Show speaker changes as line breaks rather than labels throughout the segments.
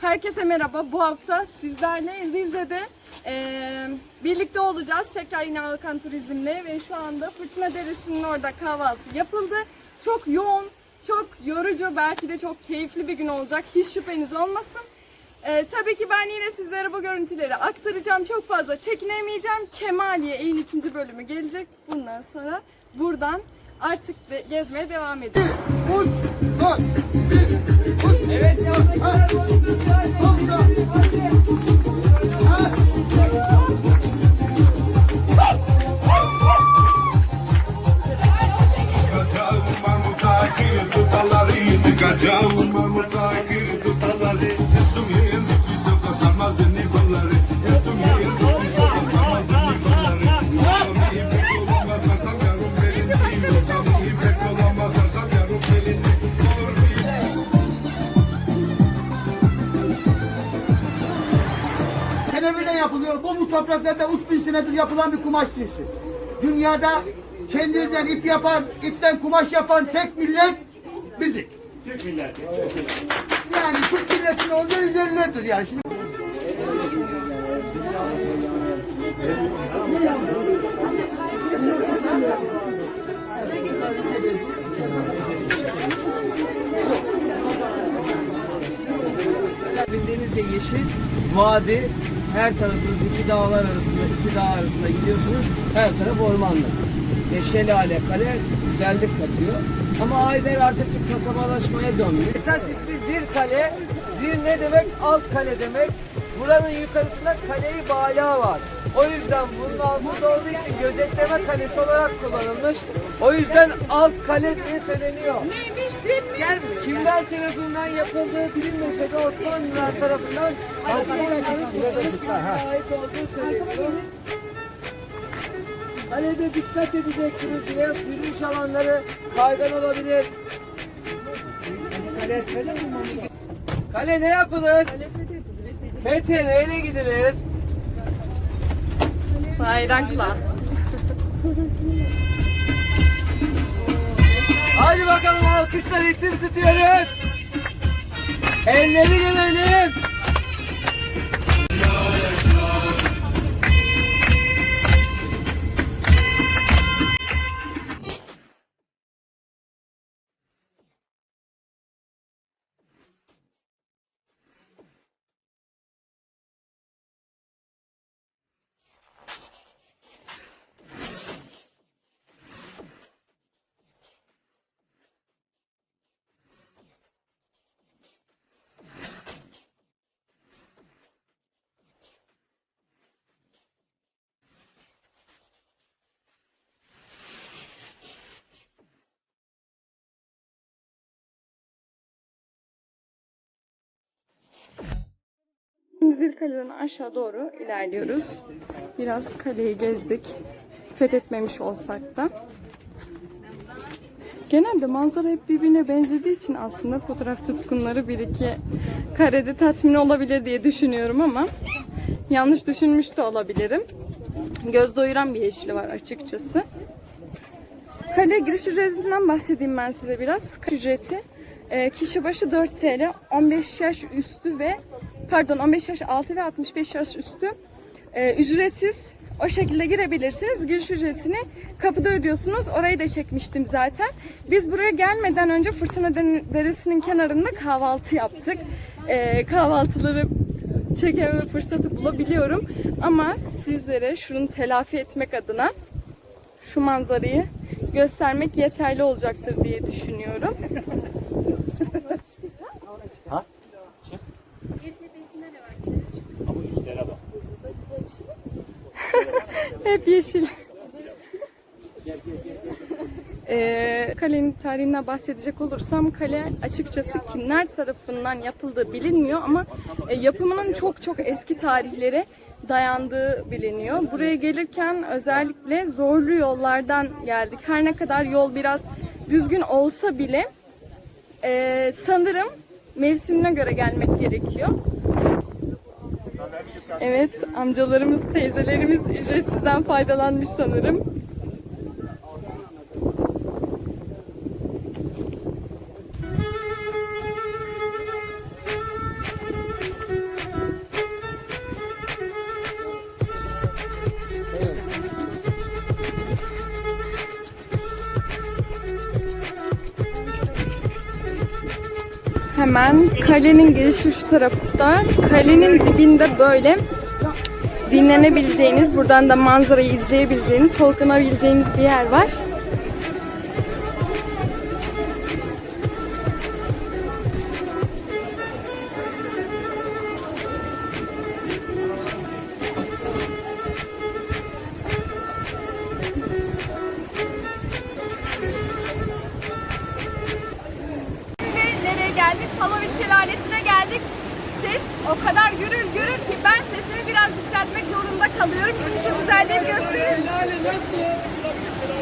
Herkese merhaba. Bu hafta sizlerle Rize'de eee, birlikte olacağız. Tekrar yine Alkan Turizm'le ve şu anda Fırtına Deresi'nin orada kahvaltı yapıldı. Çok yoğun, çok yorucu, belki de çok keyifli bir gün olacak. Hiç şüpheniz olmasın. Eee, tabii ki ben yine sizlere bu görüntüleri aktaracağım. Çok fazla çekinemeyeceğim. Kemaliye Eğil ikinci bölümü gelecek. Bundan sonra buradan artık de- gezmeye devam edeceğiz. Evet, yavrular,
Çıkacağım
Topraklarda 3000 senedir yapılan bir kumaş cinsi. Dünyada kendinden ip yapan, ipten kumaş yapan tek millet biziz. Tek millet. Yani Türk milletinin olduğu üzerlerdir yani. Şimdi
Bildiğinizce yeşil vadi her tarafınız iki dağlar arasında iki dağ arasında gidiyorsunuz her taraf ormanlık. Ve şelale kale güzellik katıyor. Ama Ayder artık bir kasabalaşmaya dönmüş. Esas ismi Zir Kale. Zir ne demek? Alt kale demek. Buranın yukarısında kale-i bala var. O yüzden bunun altında olduğu için gözetleme kalesi olarak kullanılmış. O yüzden alt kale diye söyleniyor. Neymiş Gel kimler tarafından yapıldığı bilinmese de Osmanlılar tarafından Osmanlıların kullanılmış ait olduğu söyleniyor. Kalede dikkat edeceksiniz. Biraz yürüyüş alanları kaygan olabilir. Kale ne yapılır? Fethi neyle gidilir?
Bayrakla.
Hadi bakalım alkışlar ritim tutuyoruz. Elleri görelim.
Zilkale'den aşağı doğru ilerliyoruz. Biraz kaleyi gezdik. Fethetmemiş olsak da. Genelde manzara hep birbirine benzediği için aslında fotoğraf tutkunları bir iki karede tatmin olabilir diye düşünüyorum ama yanlış düşünmüş de olabilirim. Göz doyuran bir yeşili var açıkçası. Kale giriş ücretinden bahsedeyim ben size biraz. Ücreti e, kişi başı 4 TL, 15 yaş üstü ve pardon 15 yaş altı ve 65 yaş üstü e, ücretsiz. O şekilde girebilirsiniz. Giriş ücretini kapıda ödüyorsunuz. Orayı da çekmiştim zaten. Biz buraya gelmeden önce Fırtına Deresi'nin kenarında kahvaltı yaptık. E, kahvaltıları çekeme fırsatı bulabiliyorum. Ama sizlere şunu telafi etmek adına şu manzarayı göstermek yeterli olacaktır diye düşünüyorum. Hep yeşil. Ee, kalenin tarihinden bahsedecek olursam kale açıkçası kimler tarafından yapıldığı bilinmiyor ama e, yapımının çok çok eski tarihlere dayandığı biliniyor. Buraya gelirken özellikle zorlu yollardan geldik. Her ne kadar yol biraz düzgün olsa bile e, sanırım mevsimine göre gelmek gerekiyor. Evet, amcalarımız, teyzelerimiz ücretsizden faydalanmış sanırım. Hemen kalenin girişi şu taraf tarafta. Kalenin dibinde böyle dinlenebileceğiniz, buradan da manzarayı izleyebileceğiniz, soluklanabileceğiniz bir yer var. Geldik? Palovit Şelalesi'ne geldik. O kadar gürül gürül ki ben sesimi biraz yükseltmek zorunda kalıyorum. Şimdi şu güzelliği göstereyim.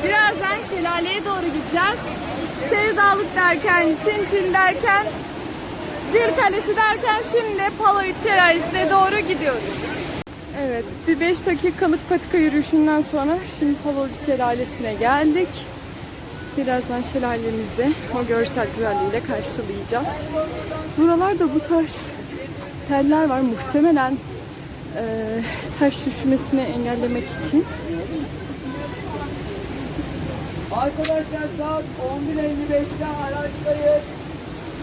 Birazdan şelaleye doğru gideceğiz. Sevdalık derken, Çin Çin derken, Zil Kalesi derken şimdi Palovit Şelalesi'ne doğru gidiyoruz. Evet, bir 5 dakikalık patika yürüyüşünden sonra şimdi Palovit Şelalesi'ne geldik. Birazdan şelalemizde o görsel güzelliğiyle karşılayacağız. Buralarda bu tarz teller var muhtemelen eee taş düşmesini engellemek için.
Arkadaşlar saat 11.55'te araçtayız.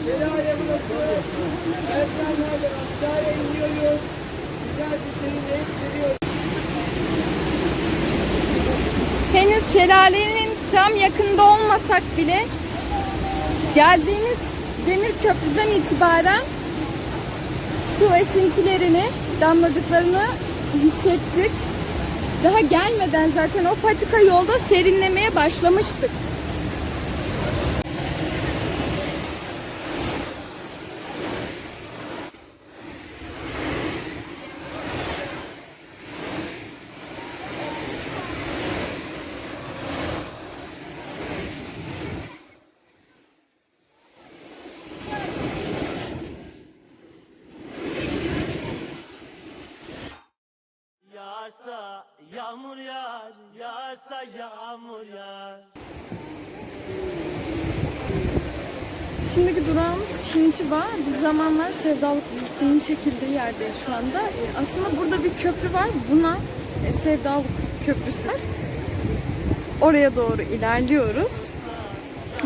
Şelale burası. Ersenlerden aşağıya iniyoruz. Güzel bir seyirle gidiyoruz.
Henüz şelalenin tam yakında olmasak bile geldiğimiz demir köprüden itibaren su esintilerini, damlacıklarını hissettik. Daha gelmeden zaten o patika yolda serinlemeye başlamıştık. Şimdiki durağımız Çinçiba. Bir zamanlar Sevdalık dizisinin çekildiği yerdeyiz şu anda. Ee, Aslında burada bir köprü var. Buna e, Sevdalık Köprüsü var. Oraya doğru ilerliyoruz.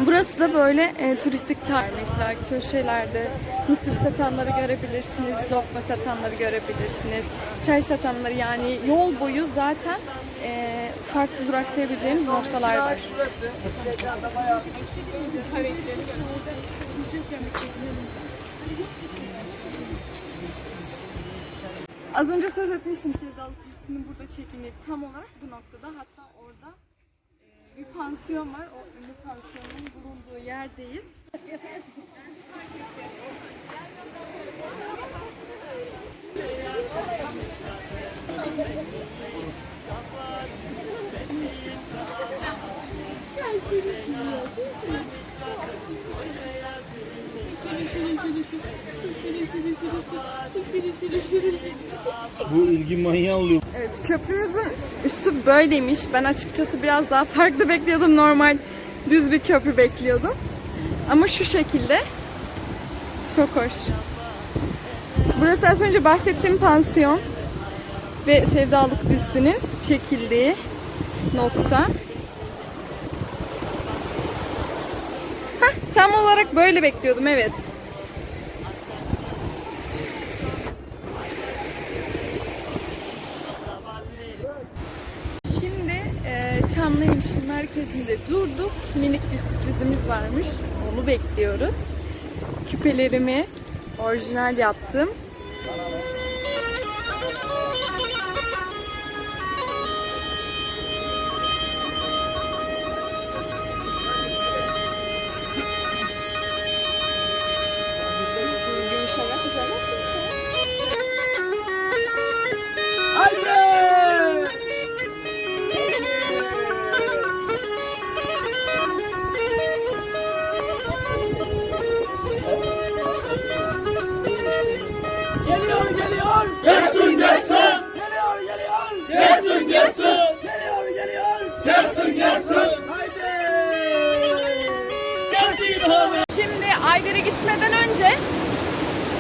Burası da böyle e, turistik tarih. Mesela köşelerde mısır satanları görebilirsiniz, lokma satanları görebilirsiniz, çay satanları yani yol boyu zaten e, farklı duraksayabileceğiniz noktalar var. Az önce söz etmiştim Sevdalık dizisinin burada çekimi tam olarak bu noktada. Hatta orada e, bir pansiyon var. O ünlü pansiyonun bulunduğu yerdeyiz.
Bu ilgi manyağı oluyor.
Evet köprümüzün üstü böyleymiş. Ben açıkçası biraz daha farklı bekliyordum. Normal düz bir köprü bekliyordum. Ama şu şekilde çok hoş. Burası az önce bahsettiğim pansiyon ve Sevdalık dizisinin çekildiği nokta. Tam olarak böyle bekliyordum evet. Şimdi e, Çamlıhemşin merkezinde durduk. Minik bir sürprizimiz varmış. Onu bekliyoruz. Küpelerimi orijinal yaptım. Şimdi Ayder'e gitmeden önce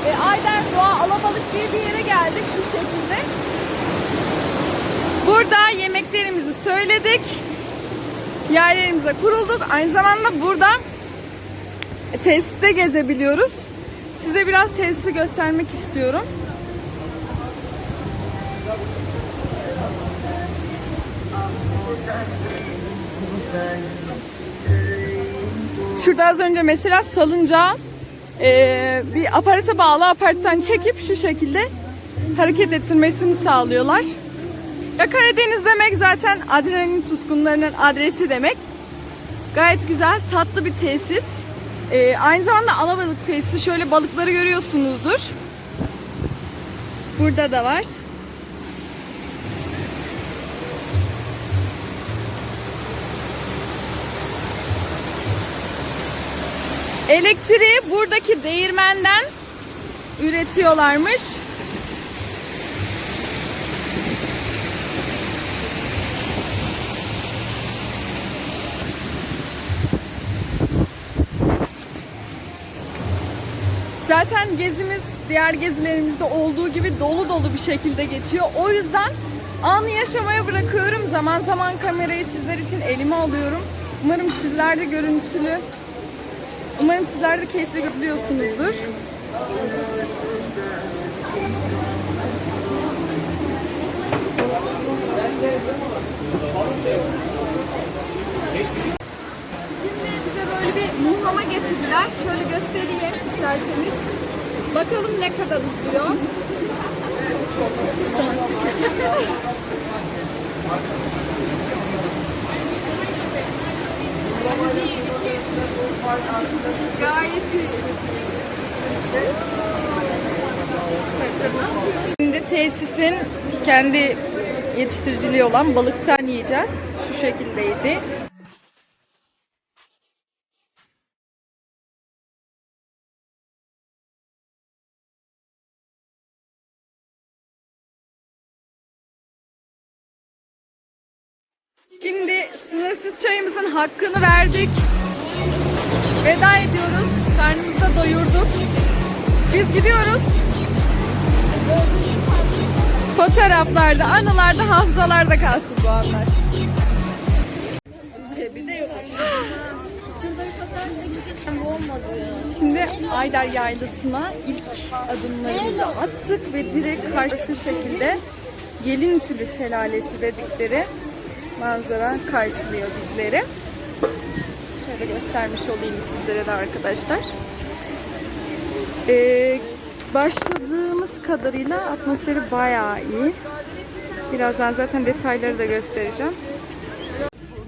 e, Ayder Doğa Alabalık diye bir yere geldik şu şekilde. Burada yemeklerimizi söyledik. Yerlerimize kurulduk. Aynı zamanda burada tesiste gezebiliyoruz. Size biraz tesisi göstermek istiyorum. Şurada az önce mesela salıncağı eee, bir aparata bağlı aparattan çekip şu şekilde hareket ettirmesini sağlıyorlar. Ya Karadeniz demek zaten adrenalin tutkunlarının adresi demek. Gayet güzel, tatlı bir tesis. Ee, aynı zamanda alabalık tesisi. Şöyle balıkları görüyorsunuzdur. Burada da var. Elektriği buradaki değirmenden üretiyorlarmış. Zaten gezimiz diğer gezilerimizde olduğu gibi dolu dolu bir şekilde geçiyor. O yüzden anı yaşamaya bırakıyorum. Zaman zaman kamerayı sizler için elime alıyorum. Umarım sizler de görüntülü, umarım sizler de keyifli izliyorsunuzdur. Şimdi bize böyle bir muhlama getirdiler. Şöyle göstereyim isterseniz. Bakalım ne kadar uzuyor. Şimdi tesisin kendi yetiştiriciliği olan balıktan yiyeceğiz. Şu şekildeydi. Şimdi sınırsız çayımızın hakkını verdik. Veda ediyoruz. Karnımızı da doyurduk. Biz gidiyoruz. Fotoğraflarda, anılarda, hafızalarda kalsın bu anlar. Cebi de. Şimdi Ayder Yaylası'na ilk adımlarımızı attık ve direkt karşı şekilde Gelin Tülü Şelalesi dedikleri manzara karşılıyor bizleri. Şöyle göstermiş olayım sizlere de arkadaşlar. Ee, başladığımız kadarıyla atmosferi bayağı iyi. Birazdan zaten detayları da göstereceğim.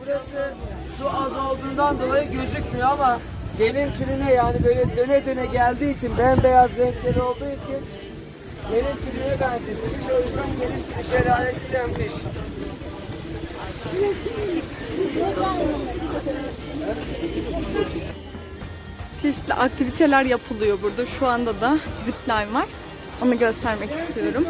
Burası su az olduğundan dolayı gözükmüyor ama gelin türüne yani böyle döne döne geldiği için bembeyaz renkleri olduğu için gelin türüne benzetilmiş. O yüzden gelin türü şelalesi denmiş.
Çeşitli aktiviteler yapılıyor burada. Şu anda da zipline var. Onu göstermek istiyorum.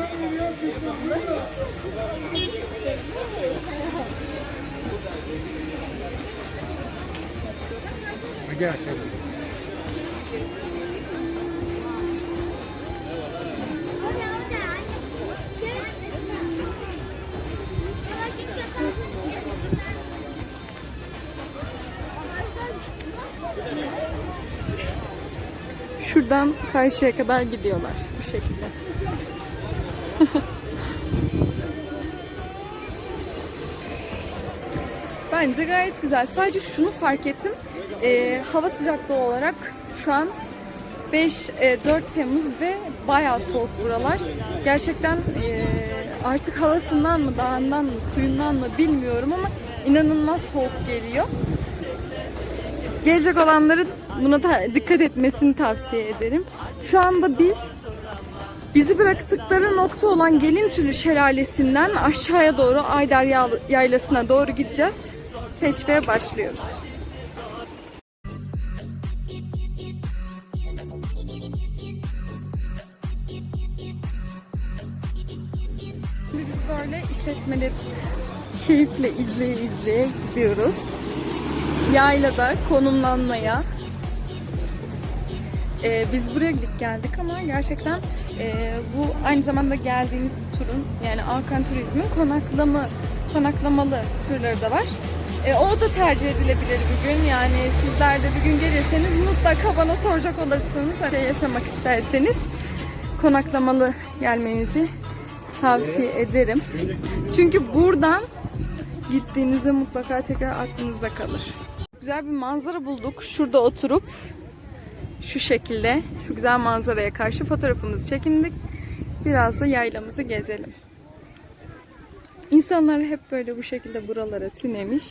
Şuradan karşıya kadar gidiyorlar bu şekilde. Bence gayet güzel. Sadece şunu fark ettim. Ee, hava sıcaklığı olarak şu an 5 e, 4 Temmuz ve bayağı soğuk buralar. Gerçekten e, artık havasından mı, dağından mı, suyundan mı bilmiyorum ama inanılmaz soğuk geliyor. Gelecek olanların buna da dikkat etmesini tavsiye ederim. Şu anda biz bizi bıraktıkları nokta olan Gelintülü Şelalesi'nden aşağıya doğru Aydar Yayl- Yaylası'na doğru gideceğiz. Keşfe başlıyoruz. Şimdi biz böyle işletmeleri keyifle izleye izleye gidiyoruz. Yaylada konumlanmaya. Ee, biz buraya gidip geldik ama gerçekten e, bu aynı zamanda geldiğimiz turun yani Alkan Turizm'in konaklama konaklamalı turları da var. E, o da tercih edilebilir bir gün. Yani sizler de bir gün gelirseniz mutlaka bana soracak olursunuz. Hani yaşamak isterseniz konaklamalı gelmenizi tavsiye ederim. Çünkü buradan gittiğinizde mutlaka tekrar aklınızda kalır. Güzel bir manzara bulduk. Şurada oturup şu şekilde şu güzel manzaraya karşı fotoğrafımızı çekindik. Biraz da yaylamızı gezelim. İnsanlar hep böyle bu şekilde buralara tünemiş.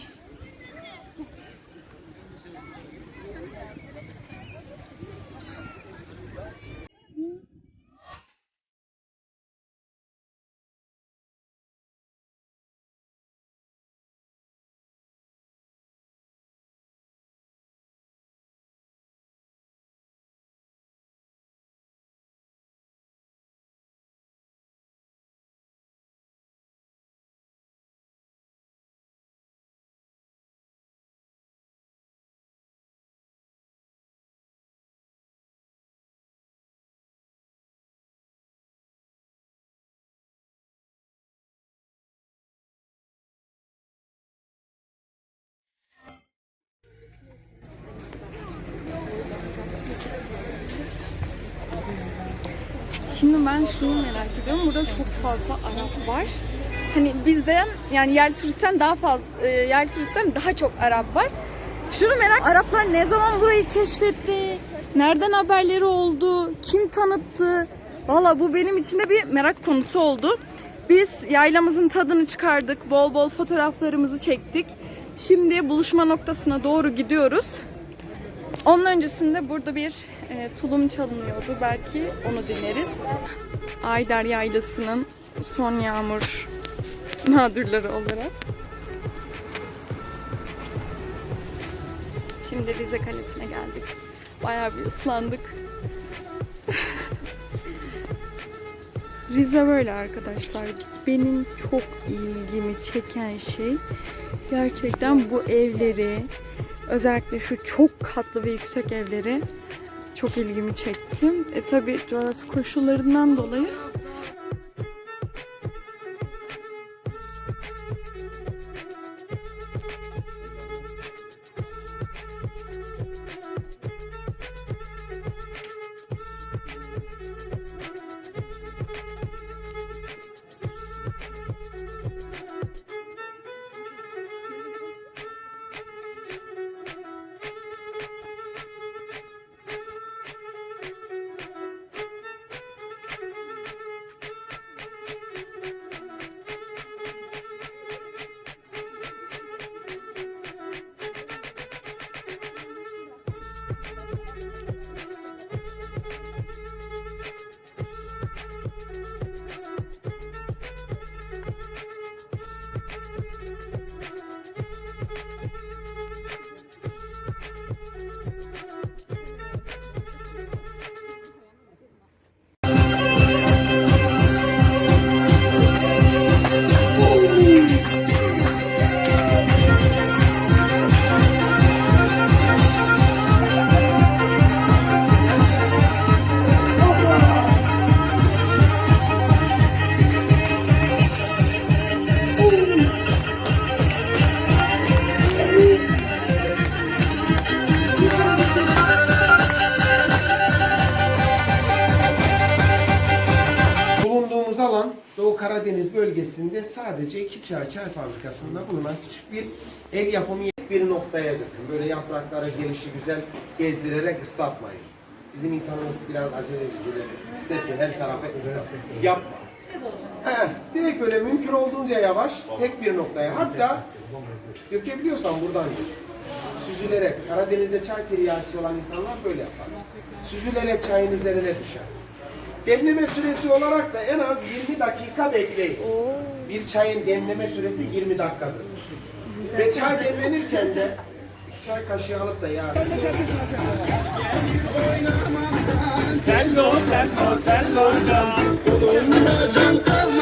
Şimdi ben şunu merak ediyorum. Burada çok fazla Arap var. Hani bizden yani yerli turistten daha fazla e, yerli turistten daha çok Arap var. Şunu merak Araplar ne zaman burayı keşfetti? Nereden haberleri oldu? Kim tanıttı? Valla bu benim için de bir merak konusu oldu. Biz yaylamızın tadını çıkardık. Bol bol fotoğraflarımızı çektik. Şimdi buluşma noktasına doğru gidiyoruz. Onun öncesinde burada bir e, tulum çalınıyordu. Belki onu dinleriz. Ayder Yaylası'nın son yağmur mağdurları olarak. Şimdi Rize Kalesi'ne geldik. Bayağı bir ıslandık. Rize böyle arkadaşlar. Benim çok ilgimi çeken şey gerçekten bu evleri, özellikle şu çok katlı ve yüksek evleri çok ilgimi çekti. E tabi coğrafi koşullarından dolayı
çay fabrikasında bulunan küçük bir el yapımı bir noktaya dökün. Böyle yaprakları gelişi güzel gezdirerek ıslatmayın. Bizim insanımız biraz aceleci böyle ister ki her tarafı ıslat. Yapma. He, direkt böyle mümkün olduğunca yavaş tek bir noktaya hatta dökebiliyorsan buradan dök. Süzülerek, Karadeniz'de çay tiryakisi olan insanlar böyle yapar. Süzülerek çayın üzerine düşer. Demleme süresi olarak da en az 20 dakika bekleyin. Bir çayın demleme süresi 20 dakikadır. Ve çay demlenirken de çay kaşığı alıp da yağ.
Tello tello tello can.